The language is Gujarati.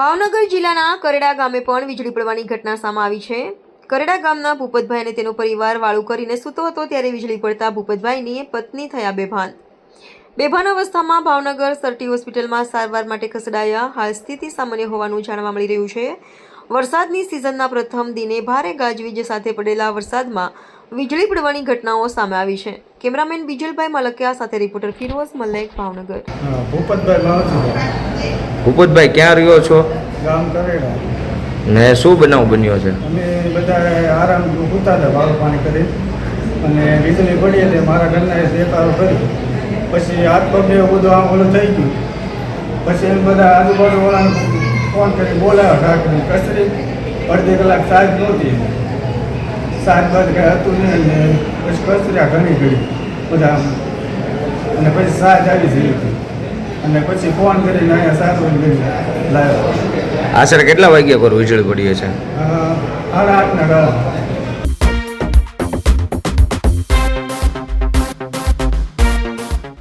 ભાવનગર જિલ્લાના કરેડા ગામે પણ વીજળી પડવાની ઘટના સામે આવી છે. કરેડા ગામના ભૂપતભાઈ અને તેનો પરિવાર વાળું કરીને સૂતો હતો ત્યારે વીજળી પડતા ભૂપતભાઈની પત્ની થયા બેભાન. બેભાન અવસ્થામાં ભાવનગર સરટી હોસ્પિટલમાં સારવાર માટે ખસેડાયા. હાલ સ્થિતિ સામાન્ય હોવાનું જાણવા મળી રહ્યું છે. વરસાદની સિઝનના પ્રથમ દિને ભારે ગાજવીજ સાથે પડેલા વરસાદમાં વીજળી પડવાની ઘટનાઓ સામે આવી છે. કેમેરામેન બીજલભાઈ મલકિયા સાથે રિપોર્ટર ફિરોઝ મલેક, ભાવનગર. ભૂપતભાઈ ભૂપતભાઈ ક્યાં રહ્યો છો? ગામ કરેલા ને શું બનાવ બન્યો છે? અમે બધા આરામ સૂતા હતા પાણી કરી. અને વીજળી પડી એટલે મારા ઘરના દેખાડો કરી. પછી હાથ પગ બધું આમ ઓલું થઈ ગયું. પછી એમ બધા આજુબાજુ વાળાને ફોન કરી બોલાવ્યા ઢાંકીને કચરી અડધી કલાક સાજ નહોતી. સાજ બાદ કાંઈ હતું નહીં ને પછી કચર્યા ઘણી ઘડી બધા. અને પછી સાજ આવી જઈ અને પછી ફોન કરીને અહીંયા સાસુ કરી લાવ્યો. આશરે કેટલા વાગ્યા પર વીજળી પડી છે સાડા આઠના ગાળા